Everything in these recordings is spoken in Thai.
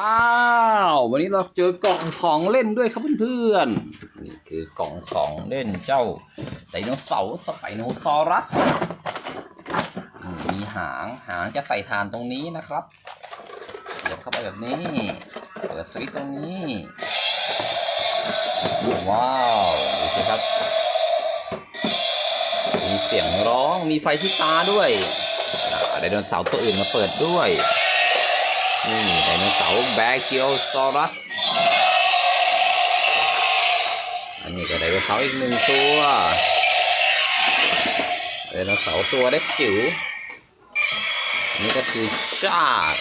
อ้าววันนี้เราเจอกล่องของเล่นด้วยครับเพื่อนๆนี่คือกล่องของเล่นเจ้าไดโนเสาร์สไปโนซอรัสอืมมีหางหางจะใส่ฐานตรงนี้นะครับเสียบเข้าไปแบบนี้เปิดสวิตตรงนี้ว้าวดูสิครับ มีเสียงร้องมีไฟที่ตาด้วยอ่าไดโนเสาร์ตัวอื่นมาเปิดด้วย นี่ไดโนเสาร์แบคิโอซอรัส อันนี้ก็ไดโนเสาร์อีกหนึ่งตัวไดโนเสาร์ตัวเล็กจิ๋วนี่ก็คือชาติ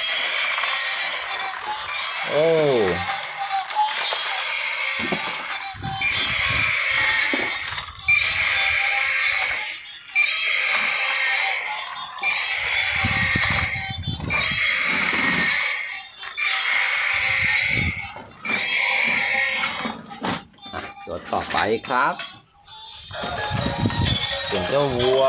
ตัวต่อไปครับเป็นเจ้าวัว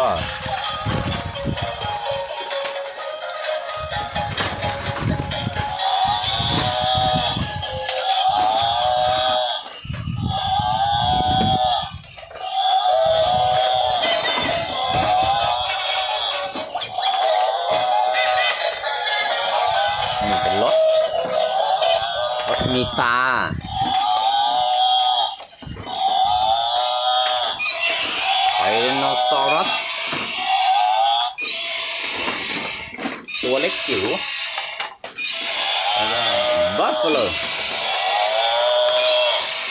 นี่เป็นรถรถมีตา ไทรนซอรัส ตัวเล็กจิ๋วบัฟเฟล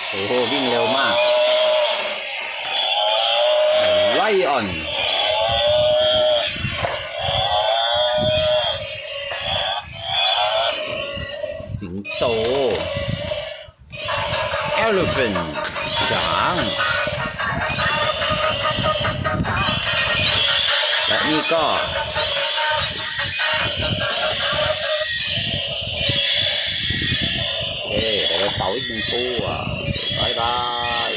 โอ้โห วิ่งเร็วมาก ไลออนสิงโต elephant ช้าง นี่ก็ โอเคไดโนเสาอีกหนึ่งตัวบายบาย